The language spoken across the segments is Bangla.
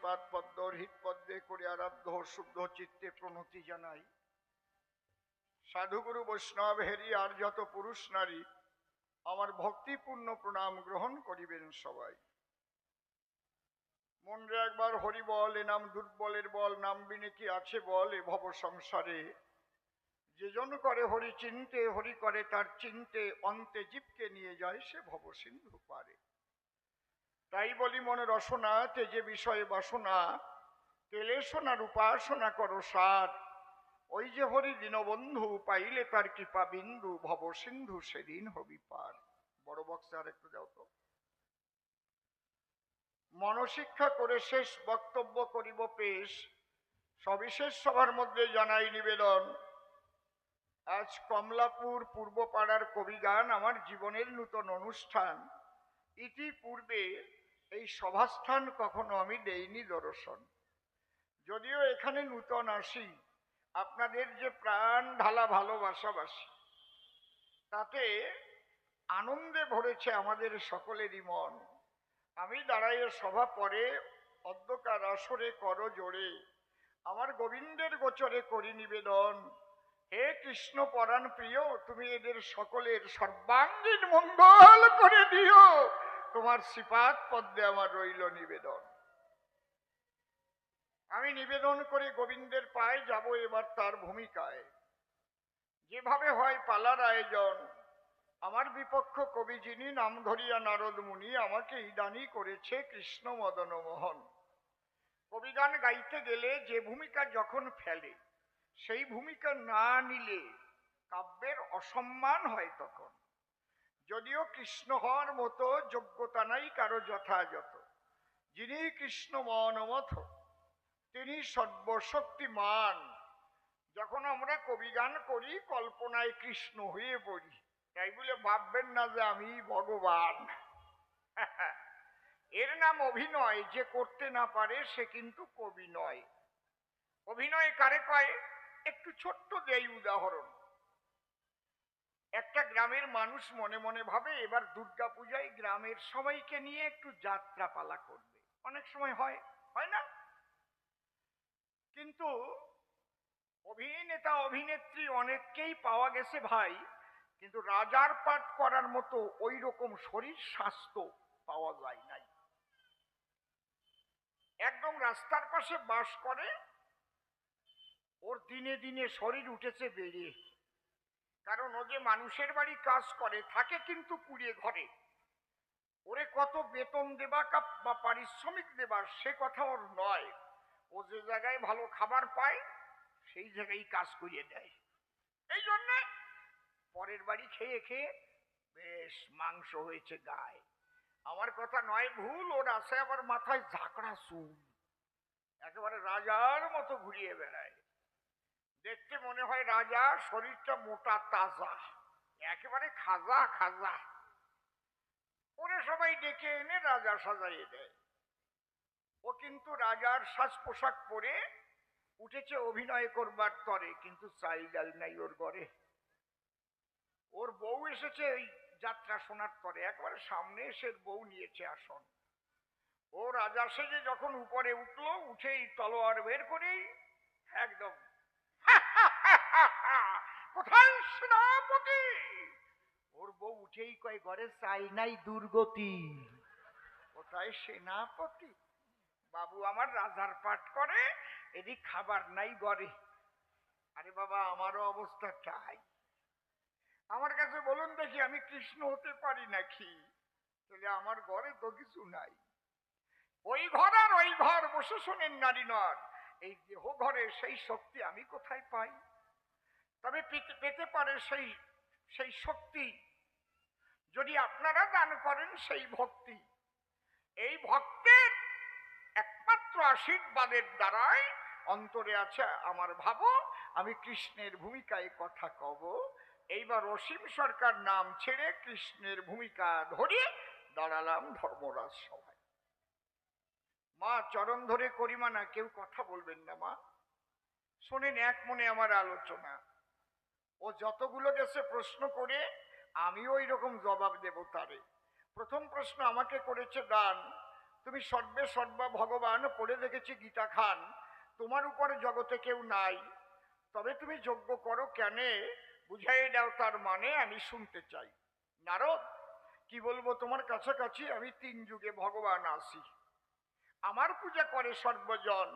শ্রীপাদ পদ্ম হৃদ পদ্মে করে আরাধ্য শুদ্ধ চিত্তে প্রণতি জানাই। সাধুগুরু বৈষ্ণব হেরি আর যত পুরুষ নারী, আমার ভক্তিপূর্ণ প্রণাম গ্রহণ করিবেন সবাই। মনরে একবার হরি বল, এ নাম দুর্বলের বল, নাম বিনে কি আছে বল, এ ভব সংসারে। যে জন করে হরি চিনতে, হরি করে তার চিনতে, অন্তে জীবকে নিয়ে যায় সে ভব সিন্ধু পারে। তাই বলি মনে রসনা, তেজে বিষয়ে বাসনা, তেলে সোনার উপাসনা করো সার। ওই যে হরি দীনবন্ধু, পাইলে তার কৃপা বিন্দু, ভব সিন্ধু সেদিন হবি পার। বড় বক্সে আর একটু যাও তো। মনশিক্ষা করে শেষ বক্তব্য করিব পেশ। সবিশেষ সভার মধ্যে জানাই নিবেদন, আজ কমলাপুর পূর্ব পূর্বপাড়ার কবিগান আমার জীবনের নূতন অনুষ্ঠান। ইতিপূর্বে এই সভাস্থান কখনো আমি দেইনি দর্শন। যদিও এখানে নূতন আসি, আপনাদের যে প্রাণ ঢালা ভালোবাসাবাসি তাতে আনন্দে ভরেছে আমাদের সকলেরই মন। আমি দাঁড়াইয়ে সভা পরে অধ্যকার আসরে কর জোরে, আমার গোবিন্দের গোচরে করি নিবেদন। হে কৃষ্ণ পরাণ প্রিয়, তুমি এদের সকলের সর্বাঙ্গীন মঙ্গল করে দিও। তোমার শ্রীপাদ পদ্মে আমার রইল নিবেদন। আমি নিবেদন করে গোবিন্দের পায়ে যাব এবার তার ভূমিকায়। যেভাবে হয় পালার আয়োজন। আমার বিপক্ষ কবি যিনি নাম ধরিয়া নারদ মুনি আমাকে ইদানি করেছে কৃষ্ণ মদন মোহন। কবিগান গাইতে গেলে যে ভূমিকা যখন ফেলে, সেই ভূমিকা না নিলে কাব্যের অসম্মান হয় তখন। যদিও কৃষ্ণ হওয়ার মতো যোগ্যতা নাই, কারও যথাযথ। যিনি কৃষ্ণ মনমথ তিনি সর্বশক্তিমান। যখন আমরা কবিগান করি, কল্পনায় কৃষ্ণ হয়ে পড়ি। তাই বলে ভাববেন না যে আমি ভগবান। এর নাম অভিনয়, যে করতে না পারে সে কিন্তু কবি নয়। অভিনয় কারে কয় একটু ছোট্ট দেই উদাহরণ। একটা গ্রামের মানুষ মনে মনে ভাবে, এবার দুর্গা পূজায় গ্রামের সবাইকে নিয়ে একটু যাত্রা পালা করবে। অনেক সময় হয় হয় না? কিন্তু অভিনেতা, অভিনেত্রী অনেককেই পাওয়া গেছে ভাই, কিন্তু রাজার পাঠ করার মতো ওই রকম শরীর, স্বাস্থ্য পাওয়া যায় নাই। একদম রাস্তার পাশে বাস করে, ওর দিনে দিনে শরীর উঠেছে বেড়ে। কারণ ও যে মানুষের বাড়ি কাজ করে, থাকে কিন্তু কুড়িয়ে ঘরে। ওরে কত বেতন দেবা বা পারিশ্রমিক দেবার সে কথা ওর নয়। ও যে জায়গায় ভালো খাবার পায়, সেই জায়গায় কাজ করিয়ে দেয়। এই জন্যে পরের বাড়ি খেয়ে খেয়ে বেশ মাংস হয়েছে গায়ে। আমার কথা নয় ভুল, ওর আছে আবার মাথায় ঝাঁকড়া চুল। একেবারে রাজার মতো ঘুরিয়ে বেড়ায়। দেখতে মনে হয় রাজা, শরীরটা মোটা, তাজা। একেবারে খাজা খাজা। ওরে সবাই ডেকে এনে রাজা সাজাইয়ে দেয়। ও কিন্তু রাজার সাজ পোশাক পরে উঠেছে অভিনয় করবার তরে, কিন্তু চাইলাল নাই ওর ঘরে। ওর বউ এসেছে ওই যাত্রা শোনার তরে। একবারে সামনে এসে বউ নিয়েছে আসন। ও রাজা সেজে যখন উপরে উঠল, উঠেই তলোয়ার বের করেই একদম কোথায় সেনাপতি? ওর বউ উঠেই কয়, ঘরে চাই নাই দুর্গতি। কোথায় সেনাপতি? বাবু আমার রাজার পাঠ করে, এদিক খাবার নাই ঘরে। আরে বাবা, আমারও অবস্থা চাই আমার কাছে বলুন দেখি, আমি কৃষ্ণ হতে পারি নাকি? তাহলে আমার ঘরে তো কিছু নাই। ওই ঘর আর ওই ঘর, বসে শোনেন নারী নর এই দেহ ঘরে সেই শক্তি আমি কোথায় পাই? তবে পেতে পারে সেই সেই শক্তি। যদি আপনারা দান করেন সেই ভক্তি। এই ভক্তের একমাত্র আশীর্বাদের দ্বারাই অন্তরে আছে আমার ভাবো, আমি কৃষ্ণের ভূমিকায় কথা কব। এইবার অসীম সরকার নাম ছেড়ে কৃষ্ণের ভূমিকা ধরে দাঁড়ালাম ধর্মরাজ সভায়। মা, চরণ ধরে করিমা না, কেউ কথা বলবেন না মা। শোনেন, এক মনে আমার আলোচনা। ও যতগুলো গেছে প্রশ্ন করে আমিও ওই রকম জবাব দেব তারে। প্রথম প্রশ্ন আমাকে করেছে দান তুমি সর্বে সর্বা ভগবান, পড়ে দেখেছি গীতা খান, তোমার উপরে জগতে কেউ নাই। তবে তুমি যজ্ঞ করো কেনে, বুঝাই দাও তার মানে আমি শুনতে চাই। নারদ, কি বলব তোমার কাছাকাছি? আমি তিন যুগে ভগবান আসি আমার পূজা করে সর্বজন,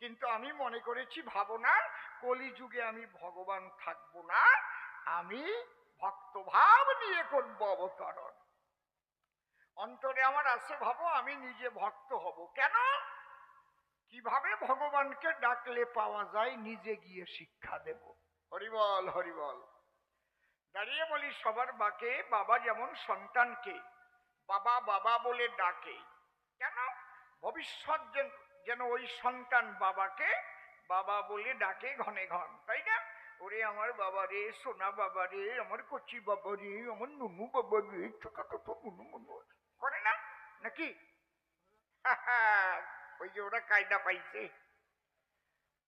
কিন্তু আমি মনে করেছি ভাবনা কলি যুগে আমি ভগবান থাকব না, আমি ভক্তভাব নিয়ে করব অবতরণ। অন্তরে আমার আছে ভাবো, আমি নিজে ভক্ত হব। কেন? কীভাবে ভগবানকে ডাকলে পাওয়া যায়, নিজে গিয়ে শিক্ষা দেব। হরিবল হরিবল। দাঁড়িয়ে বলি সবার বাকে, বাবা যেমন সন্তানকে, বাবা বাবা বলে ডাকে, কেন? ভবিষ্যৎ যেন ওই সন্তান বাবাকে বাবা বলে ডাকে ঘনে ঘন, তাই না? ওরে আমার বাবা রে, সোনা বাবা রে, আমার কচি বাবা রে, আমার নুনু বাবা রে ছোট ছোট নুনু মুনু করে না? নাকি? ওই যে ওরা কায়দা পাইছে।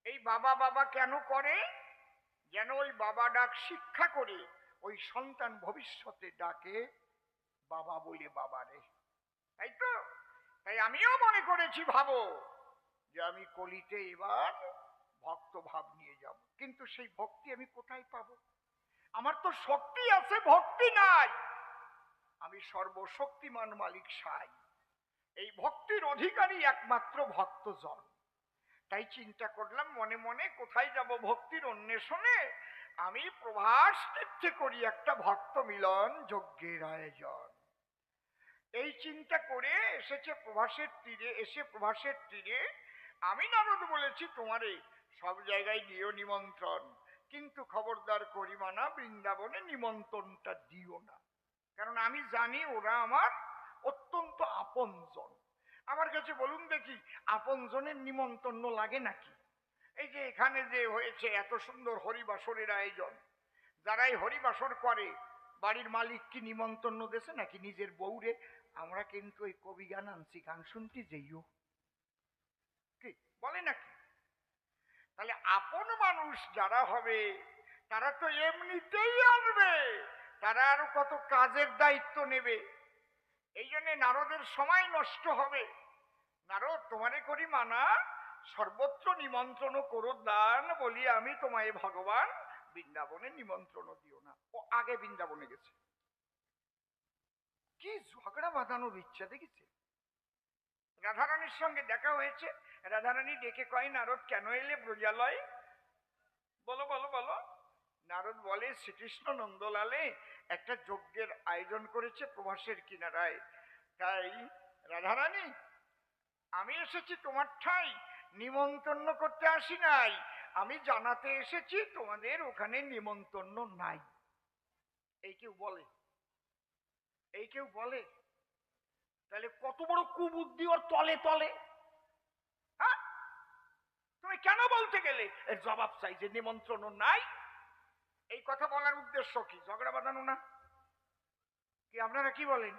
এই বাবা বাবা কেন করে? যেন ওই বাবা ডাক শিক্ষা করে, ওই সন্তান ভবিষ্যতে ডাকে বাবা বলে বাবারে তাই তো? তাই আমিও মনে করেছি, ভাবো। যে আমি কলিতে এবার ভক্ত ভাব নিয়ে যাব। কিন্তু সেই ভক্তি আমি কোথায় পাবো? আমার তো শক্তি আছে, ভক্তি নাই। আমি সর্বশক্তিমান মালিক সাই। এই ভক্তির অধিকারী একমাত্র ভক্তজন। তাই চিন্তা করলাম, মনে মনে কোথায় যাব ভক্তির অন্বেষণে? আমি প্রভাস তীর্থে করি একটা ভক্ত মিলন যজ্ঞের আয়োজন। এই চিন্তা করে এসেছে প্রভাসের তীরে, এসে প্রভাসের তীরে আমি নারদ বলেছি, তোমারে সব জায়গায় দিও নিমন্ত্রণ। কিন্তু খবরদার করিমানা বৃন্দাবনে নিমন্ত্রণটা দিও না। কারণ আমি জানি ওরা আমার অত্যন্ত আপনজন। আমার কাছে বলুন দেখি, আপনজনের নিমন্ত্রণ লাগে নাকি? এই যে এখানে যে হয়েছে এত সুন্দর হরিবাসরের আয়োজন। যারা এই হরিবাসর করে, বাড়ির মালিক কি নিমন্ত্রণ দেশে নাকি নিজের বউরে? আমরা কিন্তু ওই কবি গান আনছি গান শুনতে যাইও। কি? বলে নাকি? তাহলে আপন মানুষ যারা হবে, তারা তো এমনিতেই আসবে। তারা আরও কত কাজের দায়িত্ব নেবে। এই জন্যে নারদের সময় নষ্ট হবে। নারদ, তোমারে করি মানা, সর্বত্র নিমন্ত্রণ করো দান বলি আমি তোমায় ভগবান, বৃন্দাবনে নিমন্ত্রণ দিও না। ও আগে বৃন্দাবনে গেছে। কি ঝগড়া বাঁধানোর ইচ্ছা দেখেছে? রাধারানীর সঙ্গে দেখা হয়েছে। রাধারানী ডেকে কয়, নারদ, কেন এলে ব্রজালয়? বলো বলো বলো। নারদ বলে, শ্রীকৃষ্ণ নন্দলালে একটা যজ্ঞের আয়োজন করেছে প্রভাসের কিনারায়। তাই, রাধারানী, আমি এসেছি তোমার ঠাই। নিমন্ত্রণ করতে আসি নাই। আমি জানাতে এসেছি তোমাদের ওখানে নিমন্ত্রণ নাই। এই কেউ বলে? এই কেউ বলে? তাহলে কত বড় কুবুদ্ধি ওর তলে তলে? হ্যাঁ? তুমি কেন বলতে গেলে? এর জবাব চাই যে নিমন্ত্রণ নাই। এই কথা বলার উদ্দেশ্য কি? ঝগড়া বাঁধানো না? কি আপনারা কি বলেন?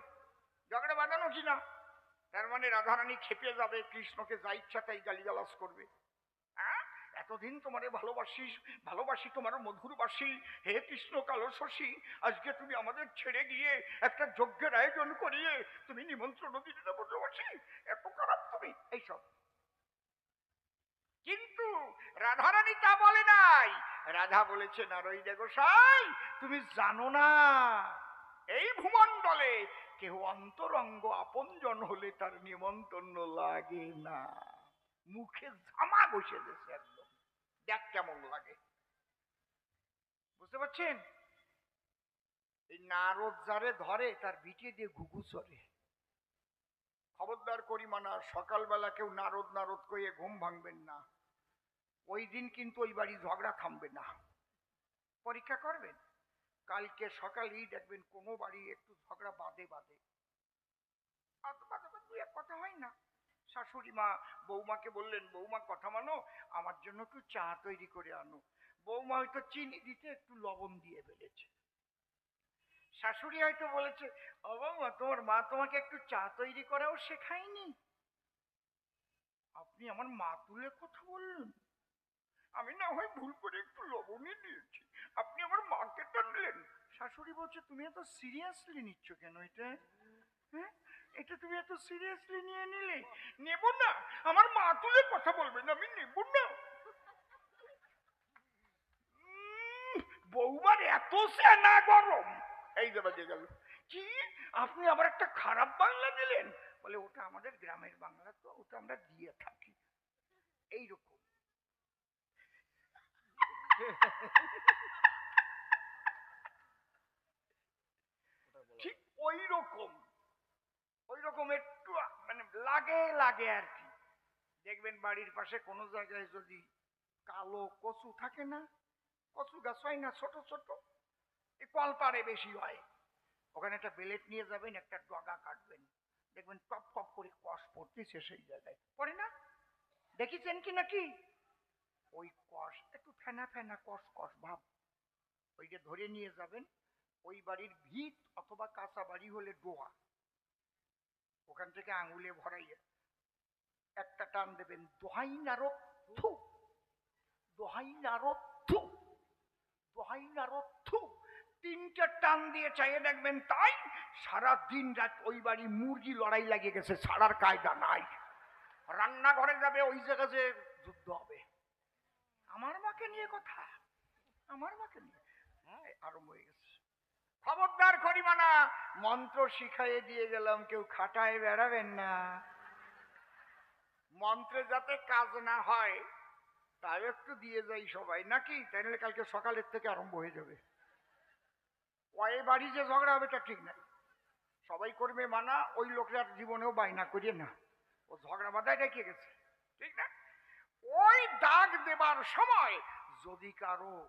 ঝগড়া বাঁধানো কি না? তার মানে রাধারানী খেপে যাবে, কৃষ্ণকে যা ইচ্ছা তাই গালিগালাজ করবে। এতদিন তোমারে ভালোবাসি ভালোবাসি তোমার মধুরবাসী। হে কৃষ্ণ কালো শশী, আজকে তুমি আমাদের ছেড়ে গিয়ে একটা যজ্ঞের আয়োজন করিয়ে তুমি নিমন্ত্রণ দিতে ভালোবাসি এত খারাপ তুমি, এইসব। কিন্তু রাধারানী তা বলে নাই। রাধা বলেছে নারই গোসাই তুমি জানো না, এই ভূমণ্ডলে কেউ অন্তরঙ্গ আপনজন হলে তার নিমন্ত্রণ লাগে না। মুখে জামা বসে একদম। দেখ কেমন লাগে। বুঝতে পারছেন? এই নারদ যারে ধরে, তার বিটে দিয়ে ঘুঘু চড়ে। খবরদার করি মানা, সকালবেলা কেউ নারদ নারদ কইয়ে ঘুম ভাঙবেন না। ওই দিন কিন্তু ওই বাড়ি ঝগড়া থামবে না। পরীক্ষা করবেন? কালকে সকালেই দেখবেন কোনো বাড়ি একটু ঝগড়া বাদে বাদে কথা হয় না। শাশুড়ি মা, বৌমাকে বললেন, বৌমা, কথা মানো, আমার জন্য একটু চা তৈরি করে আনো। বৌমা হয়তো চিনি দিতে একটু লবণ দিয়ে ফেলেছে। শাশুড়ি হয়তো বলেছে, ও বৌমা, তোমার মা তোমাকে একটু চা তৈরি করাও শেখায়নি? আপনি আমার মা তুলে কথা বললেন। আমি না হয় ভুল করে একটু লবণই দিয়েছি। আপনি আমার মাকে টানলেন। শাশুড়ি বলছে, তুমি এত সিরিয়াসলি নিচ্ছ কেন এটা? হ্যাঁ? এটা তুমি এত সিরিয়াসলি নিয়ে নিলে? নেব না। আমার মা তুলে কথা বলবেন, আমি নেব না। বৌমার এত সেনা গরম। এই যে বাজে গেল। কি? আপনি আবার একটা খারাপ বাংলা দিলেন? বলে, ওটা আমাদের গ্রামের বাংলা তো, ওটা আমরা দিয়ে থাকি। এইরকম। ঠিক ওই রকম রকম একটু মানে লাগে লাগে আর কি। দেখবেন বাড়ির পাশে কোনো জায়গায় যদি কালো কচু থাকে না, কচু গাছ হয় না ছোট ছোট, এই কলপারে বেশি হয়। ওখানে একটা বেলেট নিয়ে যাবেন, একটা ডগা কাটবেন। দেখবেন টপ টপ করে কষ পড়তেছে সেই জায়গায়। পড়ে না? দেখেছেন কি নাকি ওই কষ, একটু ফেনা ফেনা কষ কষ ভাব। ওইটা ধরে নিয়ে যাবেন। ওই বাড়ির ভিত অথবা কাঁচা বাড়ি হলে ডোয়া। ওখান থেকে আঙুলে ভরাইয়ে একটা টান দেবেন। দোহাই নারদ থু, দোহাই নারদ থু, দোহাই নারদ থু। তিনটা টান দিয়ে চাইয়ে দেখবেন তাই সারা দিন রাত ওই বাড়ি মুরগি লড়াই লাগিয়ে গেছে, ছাড়ার কায়দা নাই। রান্নাঘরে যাবে, ওই জায়গাতে যুদ্ধ হবে। আমার মাকে নিয়ে কথা, আমার মাকে নিয়ে। হ্যাঁ আরম্ভ হয়ে গেছে। করিমানা মন্ত্র শিখাইয়ে দিয়ে গেলাম, কেউ খাটায় বেড়াবেন না। মন্ত্রে যাতে কাজ না হয়, তাই একটু দিয়ে যাই সবাই, নাকি? তাইলে কালকে সকালের থেকে আরম্ভ হয়ে যাবে। ওই বাড়ি যে ঝগড়া হবে তা ঠিক নাই। সবাই করবে মানা, ওই লোকটার জীবনেও বাইনা করিয়ে না। ও ঝগড়া বাধায় রেখে গেছে। ঠিক না? ওই দাগ দেবার সময় যদি কারও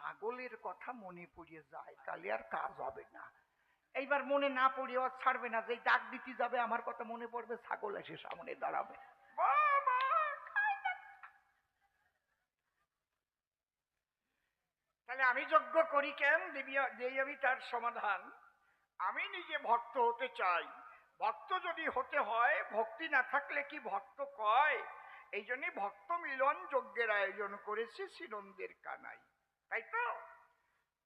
ছাগলের কথা মনে পড়িয়ে যায়, তাহলে আর কাজ হবে না। এইবার মনে না পড়িয়ে আর ছাড়বে না যে ডাক দিতে যাবে, আমার কথা মনে পড়বে, ছাগল এসে সামনে দাঁড়াবে। তাহলে আমি যজ্ঞ করি কেন? দেই আমি তার সমাধান, আমি নিজে ভক্ত হতে চাই। ভক্ত যদি হতে হয়, ভক্তি না থাকলে কি ভক্ত কয়? এই জন্যে ভক্ত মিলন যজ্ঞের আয়োজন করেছে, শ্রীনন্দের কানাই তাই তো?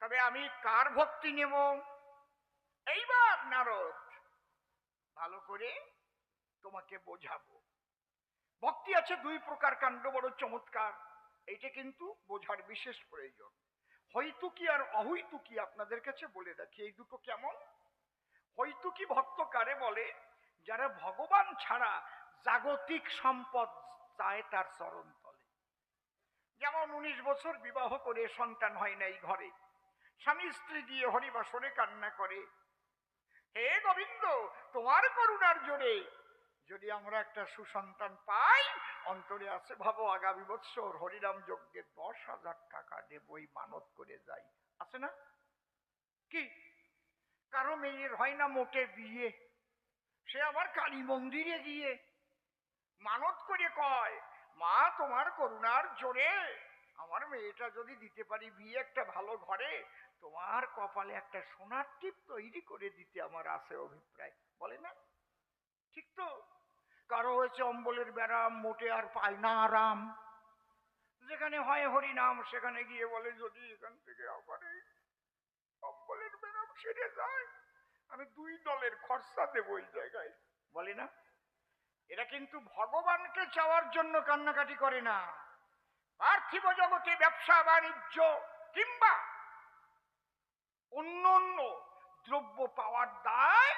তবে আমি কার ভক্তি নেব? এইবার নারদ, ভালো করে তোমাকে বোঝাবো। ভক্তি আছে দুই প্রকার কাণ্ড, বড় চমৎকার। এইটা কিন্তু বোঝার বিশেষ প্রয়োজন। হইতুকি আর অহৈতুকি আপনাদের কাছে বলে রাখি, এই দুটো কেমন? হইতুকি ভক্ত কারে বলে, যারা ভগবান ছাড়া জাগতিক সম্পদ চায় তার চরণ যেমন উনিশ বছর বিবাহ করে সন্তান হয় নাই ঘরে। স্বামী স্ত্রী দিয়ে হরিবাসরে কান্না করে। হে গোবিন্দ, তোমার করুণার জোরে। যদি আমরা একটা সুসন্তান পাই, অন্তরে আছে ভাবো আগামী বৎসর হরিরাম যজ্ঞে দশ হাজার টাকা দেব দেবই মানত করে যাই। আছে না? কি? কারও মেয়ের হয় না মোটে বিয়ে। সে আমার কালী মন্দিরে গিয়ে মানত করে কয় মা, তোমার করুণার জোরে। আমার মেয়েটা যদি দিতে পারি বিয়ে একটা ভালো ঘরে, তোমার কপালে একটা সোনার টিপ তৈরি করে দিতে আমার আছে অভিপ্রায়। বলে না? ঠিক তো? কারও হয়েছে অম্বলের ব্যারাম, মোটে আর পায় না আরাম। যেখানে হয় হরিনাম, সেখানে গিয়ে বলে, যদি এখান থেকে আবার অম্বলের ব্যারাম সেরে যায়, আমি দুই দলের খরচা দেবো ওই জায়গায়। বলে না? এরা কিন্তু ভগবানকে চাওয়ার জন্য কান্নাকাটি করে না। পার্থিব জগতে ব্যবসা, বাণিজ্য কিংবা অন্য অন্য দ্রব্য পাওয়ার দায়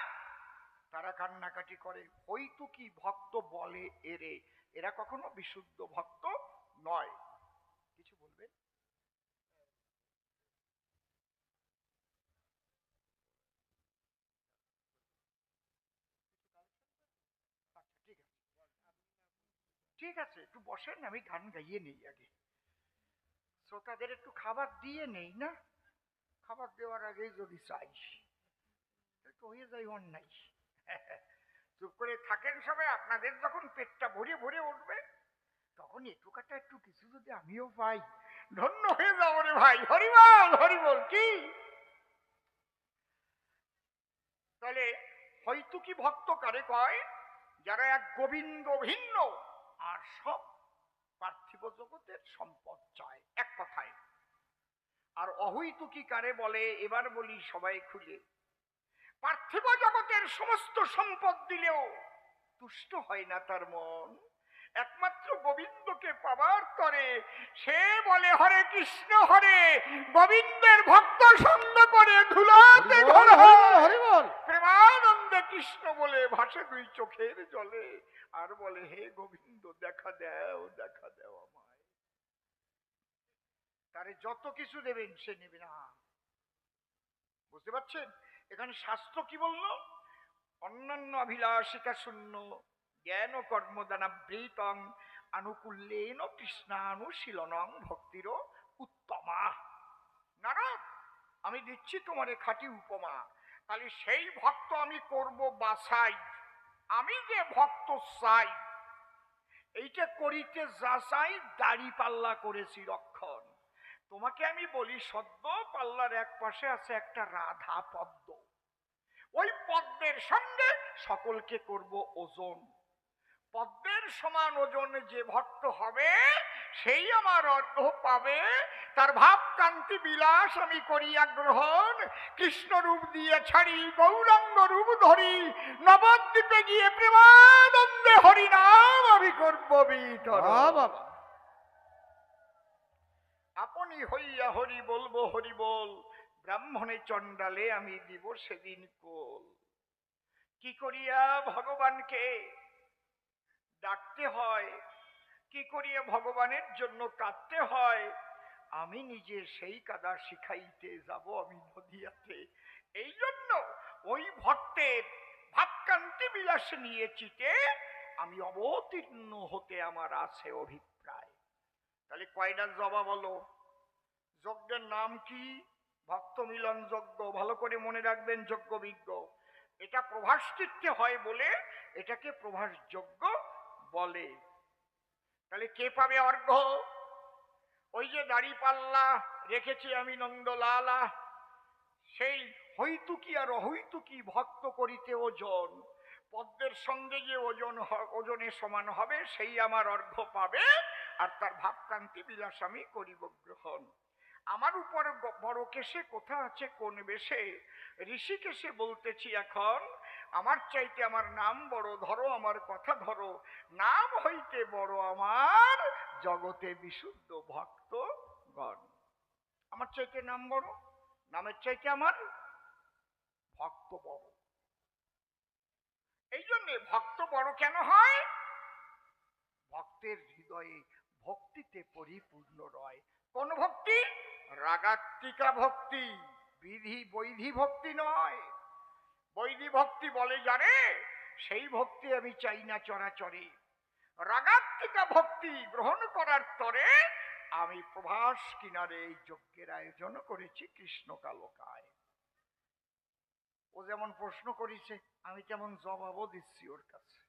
তারা কান্নাকাটি করে। হইতুকি ভক্ত বলে এরে, এরা কখনো বিশুদ্ধ ভক্ত নয় কিছু বলবে আচ্ছা ঠিক আছে ঠিক আছে, একটু বসেন, আমি গান গাইয়ে নেই আগে। শ্রোতাদের একটু খাবার দিয়ে নেই না? খাবার দেওয়ার আগেই যদি চাই একটু হয়ে যায় অন্যায়। চুপ করে থাকেন সবাই, আপনাদের যখন পেটটা ভরে ভরে উঠবে, তখন একটু কাটা একটু কিছু যদি আমিও পাই। ধন্য হয়ে যাব রে ভাই, হরিবল হরিবল কি? তাহলে হয়তো কি ভক্ত কারে কয়, যারা এক গোবিন্দ ভিন্ন? আর সব পার্থিব জগতের সম্পদ চায়। এক কথায়। আর অহৈতুকি কারে বলে, এবার বলি সবাই খুলে পার্থিব জগতের সমস্ত সম্পদ দিলেও তুষ্ট হয় না তার মন। একমাত্র গোবিন্দকে পাবার তরে সে বলে হরে কৃষ্ণ হরে গোবিন্দের ভক্ত সঙ্গ করে ধুলাতে প্রেমানন্দে কৃষ্ণ বলে ভাসে দুই চোখের জলে। আর বলে হে গোবিন্দ দেখা দাও দেখা দাও আমায়। তারে যত কিছু দেবেন সে নেবে না। বুঝতে পারছেন? এখানে শাস্ত্র কি বলল? অন্যান্য অভিলাষিকা শূন্য। জ্ঞান কর্মদানা বৃতং আনুকূল্যেন কৃষ্ণানুশীলনং ভক্তির উত্তমা। নারদ, আমি দিচ্ছি তোমারে খাঁটি উপমা। তাহলে সেই ভক্ত আমি করব বাসাই আমি যে ভক্ত চাই, এইটা করিতে যা চাই দাড়ি পাল্লা করেছি রক্ষণ। তোমাকে আমি বলি, সদ্য পাল্লার এক পাশে আছে একটা রাধা পদ্ম। ওই পদ্মের সঙ্গে সকলকে করব ওজন। পদ্মের সমান ওজন যে ভক্ত হবে সেই আমার অর্থ পাবে। তার ভাব কান্তি বিলাস আমি করিয়া গ্রহণ। কৃষ্ণ রূপ দিয়ে ছাড়ি গৌরাঙ্গ রূপ ধরি। নবদ্বীপে গিয়ে প্রেমানন্দে হরি নাম আমি করব বাবা আপনি হইয়া হরি বলব হরি বল ব্রাহ্মণে চণ্ডালে আমি দিব সেদিন কোল। কি করিয়া ভগবানকে ডাকতে হয়। কি করিয়া ভগবানের জন্য কাঁদতে হয়? আমি নিজে সেই কাদা শিখাইতে যাব আমি নদিয়াতে। এই জন্য ওই ভক্তের ভাবকান্তি বিলাস নিয়ে চিতে আমি অবতীর্ণ হতে আমার আছে অভিপ্রায়। তাহলে কয়টা জবা বলো যজ্ঞের নাম কি? ভক্ত মিলন যজ্ঞ, ভালো করে মনে রাখবেন যজ্ঞ বিজ্ঞ এটা প্রভাসকৃত্য হয় বলে এটাকে প্রভাস যজ্ঞ বলে, তাহলে কে পাবে অর্ঘ ওই যে দাড়ি পাল্লা রেখেছি আমি নন্দলালা। সেই হইতুকি আর অহৈতুকি ভক্ত করিতে ওজন। পদ্মের সঙ্গে যে ওজন ওজনে সমান হবে, সেই আমার অর্ঘ্য পাবে আর তার ভাবকান্তি বিলাস আমি করিব গ্রহণ। আমার উপর বড় কেসে কোথা আছে কোন বেশে? ঋষিকেশে বলতেছি এখন আমার চাইতে আমার নাম বড়, ধরো আমার কথা ধরো। নাম হইতে বড় আমার জগতে বিশুদ্ধ ভক্তগণ। আমার চাইতে নাম বড়, নামের চাইতে আমার ভক্ত বড়। এই জন্যে ভক্ত বড় কেন হয়? ভক্তের হৃদয়ে ভক্তিতে পরিপূর্ণ রয়। কোন ভক্তি? রাগাত্মিকা ভক্তি, বিধি বৈধি ভক্তি নয়। বৈধি ভক্তি বলে জানে, সেই ভক্তি আমি চাই না চরাচরে। রাগাত্মিকা ভক্তি গ্রহণ করার তরে আমি প্রভাস কিনারে এই যজ্ঞের আয়োজন করেছি কৃষ্ণ কালকায় ও যেমন প্রশ্ন করেছে, আমি তেমন জবাবও দিচ্ছি ওর কাছে।